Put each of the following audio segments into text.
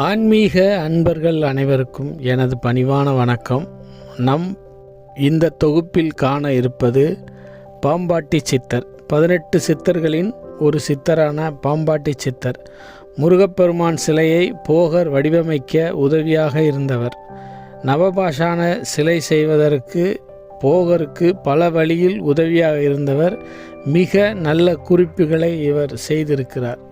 ஆன்மீக அன்பர்கள் அனைவருக்கும் எனது பணிவான வணக்கம். நம் இந்த தொகுப்பில் காண இருப்பது பாம்பாட்டி சித்தர். பதினெட்டு சித்தர்களின் ஒரு சித்தரான பாம்பாட்டி சித்தர். முருகப்பெருமான் சிலையை போகர் வடிவமைக்க உதவியாக இருந்தவர். நவபாஷான சிலை செய்வதற்கு போகருக்கு பல வழியில் உதவியாக இருந்தவர். மிக நல்ல குறிப்புகளை இவர் செய்திருக்கிறார்.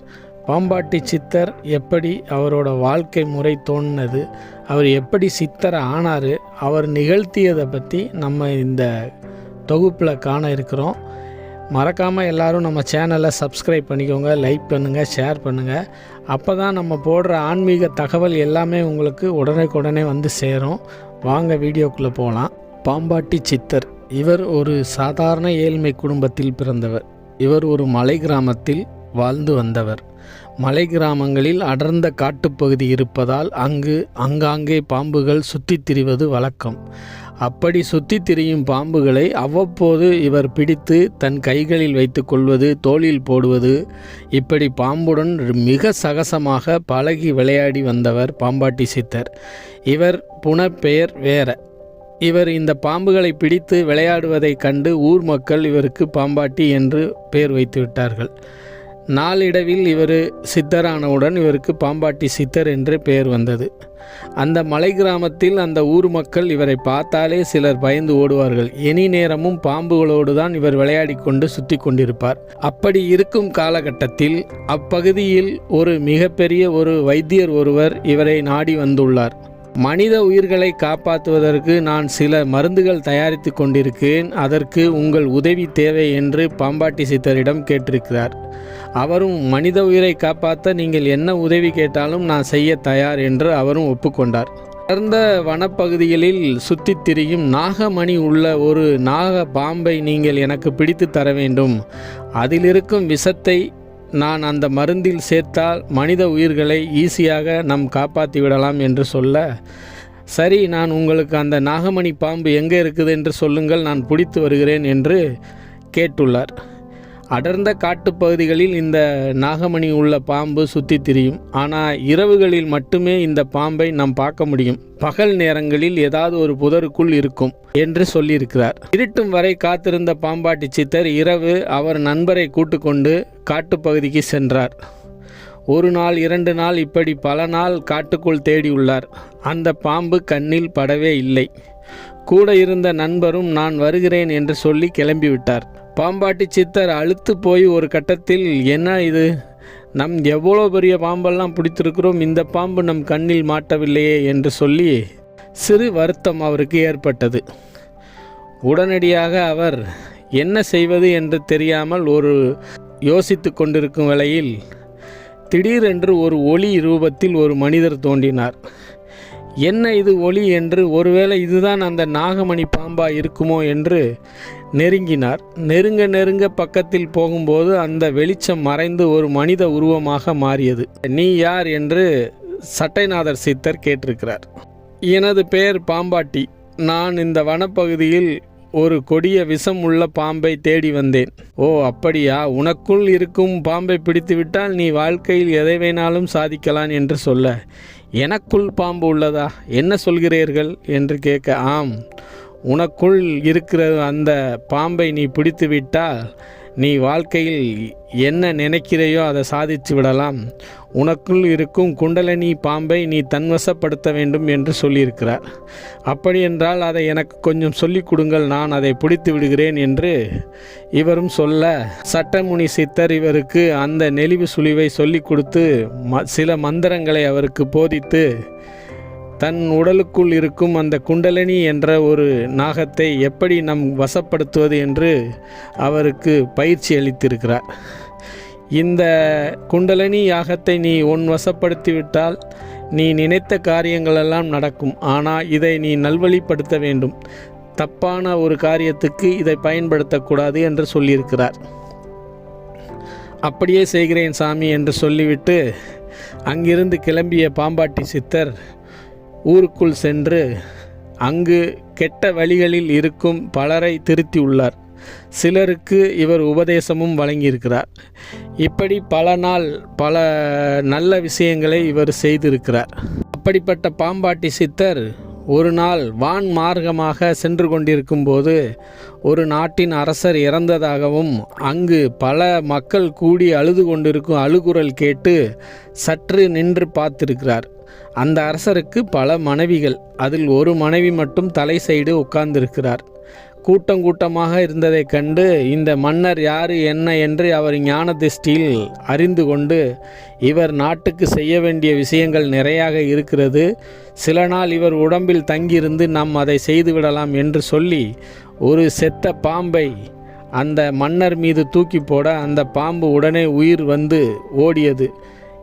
பாம்பாட்டி சித்தர் எப்படி அவரோட வாழ்க்கை முறை தோணுனது அவர் எப்படி சித்தர் ஆனார் அவர் நிகழ்த்தியதை பற்றி நம்ம இந்த தொகுப்பில் காண இருக்கிறோம். மறக்காமல் எல்லோரும் நம்ம சேனலை சப்ஸ்கிரைப் பண்ணிக்கோங்க லைக் பண்ணுங்கள் ஷேர் பண்ணுங்கள் அப்போ தான் நம்ம போடுற ஆன்மீக தகவல் எல்லாமே உங்களுக்கு உடனே வந்து சேரும். வாங்க வீடியோக்குள்ளே போகலாம் பாம்பாட்டி சித்தர் இவர் ஒரு சாதாரண ஏழ்மை குடும்பத்தில் பிறந்தவர். இவர் ஒரு மலை கிராமத்தில் வாழ்ந்து வந்தவர். மலை கிராமங்களில் அடர்ந்த காட்டுப்பகுதி இருப்பதால் அங்கு அங்காங்கே பாம்புகள் சுற்றித் திரிவது வழக்கம். அப்படி சுற்றித் திரியும் பாம்புகளை அவ்வப்போது இவர் பிடித்து தன் கைகளில் வைத்து கொள்வது தோளில் போடுவது இப்படி பாம்புடன் மிக சகசமாக பழகி விளையாடி வந்தவர் பாம்பாட்டி சித்தர். இவர் புனப்பெயர் வேற. இவர் இந்த பாம்புகளை பிடித்து விளையாடுவதைக் கண்டு ஊர் மக்கள் இவருக்கு பாம்பாட்டி என்று பெயர் வைத்து விட்டார்கள். நாளிடவில் இவர் சித்தரானவுடன் இவருக்கு பாம்பாட்டி சித்தர் என்று பெயர் வந்தது. அந்த மலை கிராமத்தில் அந்த ஊர் மக்கள் இவரை பார்த்தாலே சிலர் பயந்து ஓடுவார்கள். எனி நேரமும் பாம்புகளோடு தான் இவர் விளையாடி கொண்டு சுற்றி கொண்டிருப்பார். அப்படி இருக்கும் காலகட்டத்தில் அப்பகுதியில் ஒரு மிகப்பெரிய ஒரு வைத்தியர் ஒருவர் இவரை நாடி வந்துள்ளார். மனித உயிர்களை காப்பாற்றுவதற்கு நான் சில மருந்துகள் தயாரித்து கொண்டிருக்கிறேன். அதற்கு உங்கள் உதவி தேவை என்று பாம்பாட்டி சித்தரிடம் கேட்டிருக்கிறார். அவரும் மனித உயிரை காப்பாற்ற நீங்கள் என்ன உதவி கேட்டாலும் நான் செய்ய தயார் என்று அவரும் ஒப்புக்கொண்டார். அடர்ந்த வனப்பகுதிகளில் சுற்றித் திரியும் நாகமணி உள்ள ஒரு நாக பாம்பை நீங்கள் எனக்கு பிடித்து தர வேண்டும். அதில் இருக்கும் விஷத்தை நான் அந்த மருந்தில் சேர்த்தால் மனித உயிர்களை ஈஸியாக நம் காப்பாற்றி விடலாம் என்று சொல்ல சரி நான் உங்களுக்கு அந்த நாகமணி பாம்பு எங்கே இருக்குது என்று சொல்லுங்கள் நான் பிடித்து வருகிறேன் என்று கேட்டுள்ளார். அடர்ந்த காட்டுப்பகுதிகளில் இந்த நாகமணி உள்ள பாம்பு சுற்றி திரியும். ஆனால் இரவுகளில் மட்டுமே இந்த பாம்பை நாம் பார்க்க முடியும். பகல் நேரங்களில் ஏதாவது ஒரு புதருக்குள் இருக்கும் என்று சொல்லியிருக்கிறார். இருட்டும் வரை காத்திருந்த பாம்பாட்டி சித்தர் இரவு அவர் நண்பரை கூட்டுக்கொண்டு காட்டுப்பகுதிக்கு சென்றார். ஒரு நாள் இரண்டு நாள் இப்படி பல நாள் காட்டுக்குள் தேடியுள்ளார் அந்த பாம்பு கண்ணில் படவே இல்லை. கூட இருந்த நண்பரும் நான் வருகிறேன் என்று சொல்லி கிளம்பிவிட்டார். பாம்பாட்டி சித்தர் அழுத்து போய் ஒரு கட்டத்தில் என்ன இது? நம் எவ்வளோ பெரிய பாம்பெல்லாம் பிடித்திருக்கிறோம் இந்த பாம்பு நம் கண்ணில் மாட்டவில்லையே என்று சொல்லி சிறு வருத்தம் அவருக்கு ஏற்பட்டது. உடனடியாக அவர் என்ன செய்வது என்று தெரியாமல் ஒரு யோசித்து கொண்டிருக்கும் வேளையில் திடீரென்று ஒரு ஒளி ரூபத்தில் ஒரு மனிதர் தோன்றினார். என்ன இது ஒளி என்று ஒருவேளை இதுதான் அந்த நாகமணி பாம்பா இருக்குமோ என்று நெருங்கினார். நெருங்க நெருங்க பக்கத்தில் போகும்போது அந்த வெளிச்சம் மறைந்து ஒரு மனித உருவமாக மாறியது. நீ யார்? என்று சட்டைநாதர் சித்தர் கேட்டிருக்கிறார். எனது பெயர் பாம்பாட்டி. நான் இந்த வனப்பகுதியில் ஒரு கொடிய விஷம் உள்ள பாம்பை தேடி வந்தேன். ஓ அப்படியா? உனக்குள் இருக்கும் பாம்பை பிடித்துவிட்டால் நீ வாழ்க்கையில் எதை வேணாலும் சாதிக்கலாம் என்று சொல்ல. எனக்குள் பாம்பு உள்ளதா? என்ன சொல்கிறீர்கள்? என்று கேட்க ஆம். உனக்குள் இருக்கிற அந்த பாம்பை நீ பிடித்து விட்டால் நீ வாழ்க்கையில் என்ன நினைக்கிறையோ அதை சாதித்து விடலாம். உனக்குள் இருக்கும் குண்டலினி பாம்பை நீ தன்வசப்படுத்த வேண்டும் என்று சொல்லியிருக்கிறார். அப்படி என்றால் அதை எனக்கு கொஞ்சம் சொல்லிக் கொடுங்கள் நான் அதை பிடித்து விடுகிறேன் என்று இவரும் சொல்ல சட்டமுனி சித்தர் இவருக்கு அந்த நெளிவு சுழிவை சொல்லிக் கொடுத்து ம சில மந்திரங்களை அவருக்கு போதித்து தன் உடலுக்குள் இருக்கும் அந்த குண்டலினி என்ற ஒரு நாகத்தை எப்படி நம் வசப்படுத்துவது என்று அவருக்கு பயிற்சி அளித்திருக்கிறார். இந்த குண்டலினி யாகத்தை நீ உன் வசப்படுத்திவிட்டால் நீ நினைத்த காரியங்களெல்லாம் நடக்கும். ஆனால் இதை நீ நல்வழிப்படுத்த வேண்டும். தப்பான ஒரு காரியத்துக்கு இதை பயன்படுத்தக்கூடாது என்று சொல்லியிருக்கிறார். அப்படியே செய்கிறேன் சாமி என்று சொல்லிவிட்டு அங்கிருந்து கிளம்பிய பாம்பாட்டி சித்தர் ஊருக்குள் சென்று அங்கு கெட்ட வழிகளில் இருக்கும் பலரை திருத்தியுள்ளார். சிலருக்கு இவர் உபதேசமும் வழங்கியிருக்கிறார். இப்படி பல நாள் பல நல்ல விஷயங்களை இவர் செய்திருக்கிறார். அப்படிப்பட்ட பாம்பாட்டி சித்தர் ஒரு நாள் வான் மார்க்கமாக சென்று கொண்டிருக்கும் போது ஒரு நாட்டின் அரசர் இறந்ததாகவும் அங்கு பல மக்கள் கூடி அழுது கொண்டிருக்கும் அழுகுரல் கேட்டு சற்று நின்று பார்த்திருக்கிறார். அந்த அரசருக்கு பல மனைவிகள். அதில் ஒரு மனைவி மட்டும் தலை சைடு உட்கார்ந்திருக்கிறார். கூட்டம் கூட்டமாக இருந்ததைக் கண்டு இந்த மன்னர் யார் என்ன என்று அவர் ஞான திருஷ்டியில் அறிந்து கொண்டு இவர் நாட்டுக்கு செய்ய வேண்டிய விஷயங்கள் நிறையாக இருக்கிறது. சில நாள் இவர் உடம்பில் தங்கியிருந்து நாம் அதை செய்துவிடலாம் என்று சொல்லி ஒரு செத்த பாம்பை அந்த மன்னர் மீது தூக்கி போட அந்த பாம்பு உடனே உயிர் வந்து ஓடியது.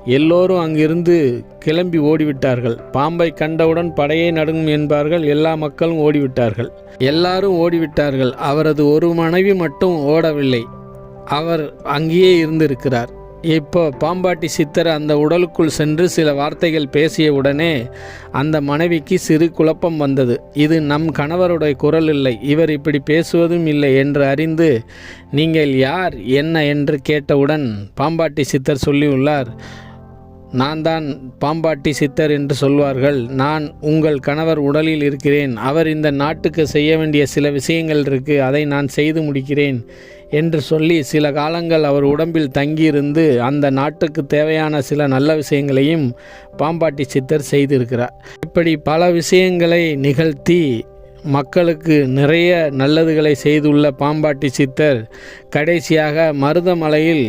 எல்லோரும் அங்கிருந்து கிளம்பி ஓடிவிட்டார்கள். பாம்பை கண்டவுடன் படையை நடுங்கும் என்பார்கள். எல்லா மக்களும் ஓடிவிட்டார்கள். எல்லாரும் ஓடிவிட்டார்கள். அவரது ஒரு மனைவி மட்டும் ஓடவில்லை. அவர் அங்கேயே இருந்திருக்கிறார். இப்போ பாம்பாட்டி சித்தர் அந்த உடலுக்குள் சென்று சில வார்த்தைகள் பேசிய உடனே அந்த மனைவிக்கு சிறு குழப்பம் வந்தது. இது நம் கணவருடைய குரல் இல்லை. இவர் இப்படி பேசுவதும் இல்லை என்று அறிந்து நீங்கள் யார்? என்ன? என்று கேட்டவுடன் பாம்பாட்டி சித்தர் சொல்லியுள்ளார். நான் தான் பாம்பாட்டி சித்தர் என்று சொல்வார்கள். நான் உங்கள் கணவர் உடலில் இருக்கிறேன். அவர் இந்த நாட்டுக்கு செய்ய வேண்டிய சில விஷயங்கள் இருக்கு. அதை நான் செய்து முடிக்கிறேன் என்று சொல்லி சில காலங்கள் அவர் உடம்பில் தங்கியிருந்து அந்த நாட்டுக்கு தேவையான சில நல்ல விஷயங்களையும் பாம்பாட்டி சித்தர் செய்திருக்கிறார். இப்படி பல விஷயங்களை நிகழ்த்தி மக்களுக்கு நிறைய நல்லதுகளை செய்துள்ள பாம்பாட்டி சித்தர் கடைசியாக மருதமலையில்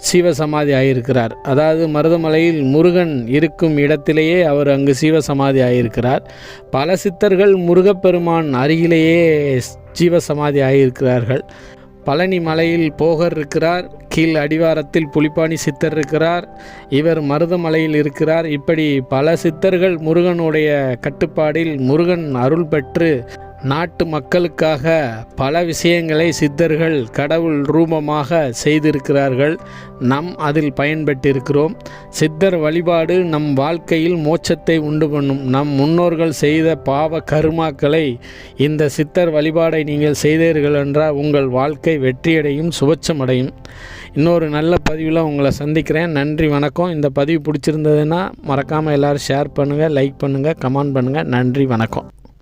சீவசமாதி ஆகியிருக்கிறார் அதாவது மருதமலையில் முருகன் இருக்கும் இடத்திலேயே அவர் அங்கு சீவசமாதி ஆகியிருக்கிறார் பல சித்தர்கள் முருகப்பெருமான் அருகிலேயே ஜீவசமாதி ஆகியிருக்கிறார்கள் பழனி மலையில் போகர் இருக்கிறார் கீழ் அடிவாரத்தில் புலிப்பாணி சித்தர் இருக்கிறார் இவர் மருதமலையில் இருக்கிறார். இப்படி பல சித்தர்கள் முருகனுடைய கட்டுப்பாடில் முருகன் அருள் பெற்று நாட்டு மக்களுக்காக பல விஷயங்களை சித்தர்கள் கடவுள் ரூபமாக செய்திருக்கிறார்கள். நம் அதில் பயன்பெற்றிருக்கிறோம். சித்தர் வழிபாடு நம் வாழ்க்கையில் மோட்சத்தை உண்டு பண்ணும். நம் முன்னோர்கள் செய்த பாவ கருமாக்களை இந்த சித்தர் வழிபாடை நீங்கள் செய்தீர்கள் என்றால் உங்கள் வாழ்க்கை வெற்றியடையும் சுபட்சமடையும் இன்னொரு நல்ல பதிவில் உங்களை சந்திக்கிறேன். நன்றி வணக்கம். இந்த பதிவு பிடிச்சிருந்ததுன்னா மறக்காமல் எல்லோரும் ஷேர் பண்ணுங்கள் லைக் பண்ணுங்கள் கமெண்ட் பண்ணுங்கள் நன்றி வணக்கம்.